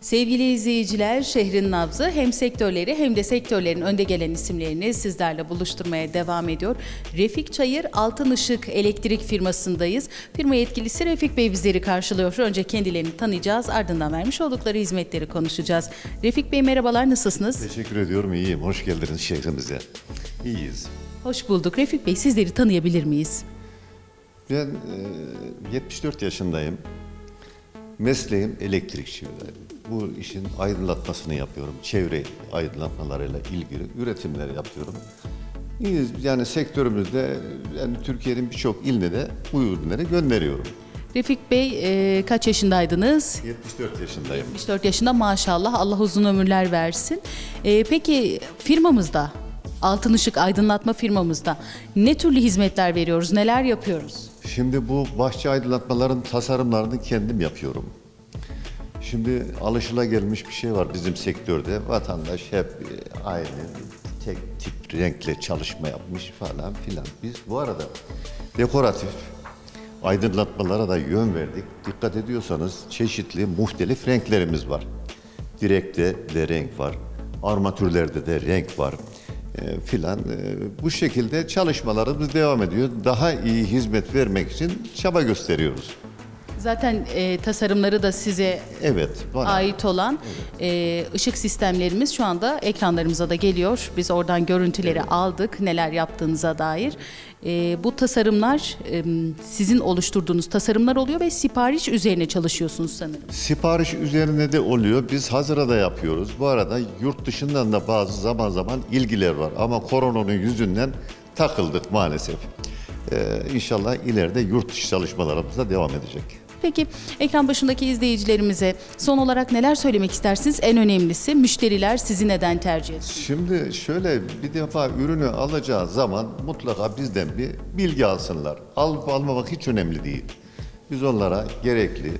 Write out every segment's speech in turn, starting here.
Sevgili izleyiciler, şehrin nabzı hem sektörleri hem de sektörlerin önde gelen isimlerini sizlerle buluşturmaya devam ediyor. Refik Çayır Altın Işık Elektrik firmasındayız. Firma yetkilisi Refik Bey bizleri karşılıyor. Önce kendilerini tanıyacağız, ardından vermiş oldukları hizmetleri konuşacağız. Refik Bey merhabalar, nasılsınız? Teşekkür ediyorum, iyiyim. Hoş geldiniz şehrimize. İyiyiz. Hoş bulduk. Refik Bey sizleri tanıyabilir miyiz? Ben e, 74 yaşındayım. Mesleğim elektrikçi. Bu işin aydınlatmasını yapıyorum. Çevre aydınlatmalarıyla ilgili üretimler yapıyorum. İyiyiz. Yani sektörümüzde yani Türkiye'nin birçok iline de bu ürünleri gönderiyorum. Refik Bey e, kaç yaşındaydınız? 74 yaşındayım. 74 yaşında maşallah Allah uzun ömürler versin. Ee, peki firmamızda, Altın Işık Aydınlatma firmamızda ne türlü hizmetler veriyoruz, neler yapıyoruz? Şimdi bu bahçe aydınlatmaların tasarımlarını kendim yapıyorum. Şimdi alışılagelmiş bir şey var bizim sektörde. Vatandaş hep e, aynı tek tip renkle çalışma yapmış falan filan. Biz bu arada dekoratif aydınlatmalara da yön verdik. Dikkat ediyorsanız çeşitli muhtelif renklerimiz var. Direkte de renk var. Armatürlerde de renk var e, filan. E, bu şekilde çalışmalarımız devam ediyor. Daha iyi hizmet vermek için çaba gösteriyoruz. Zaten e, tasarımları da size Evet. bana- ait olan e, ışık sistemlerimiz şu anda ekranlarımıza da geliyor. Biz oradan görüntüleri aldık neler yaptığınıza dair. E, bu tasarımlar e, sizin oluşturduğunuz tasarımlar oluyor ve sipariş üzerine çalışıyorsunuz sanırım. Sipariş üzerine de oluyor. Biz hazıra da yapıyoruz. Bu arada yurt dışından da bazı zaman zaman ilgiler var. Ama koronanın yüzünden takıldık maalesef. Ee, inşallah ileride yurt dışı çalışmalarımız da devam edecek. Peki ekran başındaki izleyicilerimize son olarak neler söylemek istersiniz? En önemlisi müşteriler sizi neden tercih ediyor? Şimdi şöyle bir defa ürünü alacağı zaman mutlaka bizden bir bilgi alsınlar. Alıp almamak hiç önemli değil. Biz onlara gerekli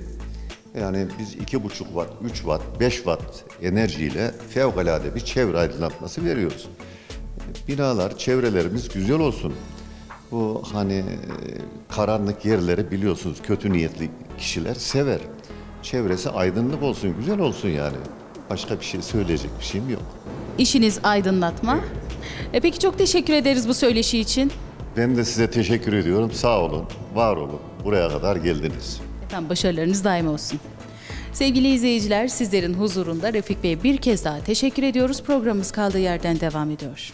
yani biz iki buçuk watt, 3 watt, 5 watt enerjiyle fevkalade bir çevre aydınlatması veriyoruz. Binalar, çevrelerimiz güzel olsun. Bu hani e, karanlık yerleri biliyorsunuz kötü niyetli kişiler sever. Çevresi aydınlık olsun, güzel olsun yani. Başka bir şey söyleyecek bir şeyim yok. İşiniz aydınlatma. E peki çok teşekkür ederiz bu söyleşi için. Ben de size teşekkür ediyorum. Sağ olun, var olun. Buraya kadar geldiniz. Efendim başarılarınız daim olsun. Sevgili izleyiciler sizlerin huzurunda Refik Bey'e bir kez daha teşekkür ediyoruz. Programımız kaldığı yerden devam ediyor.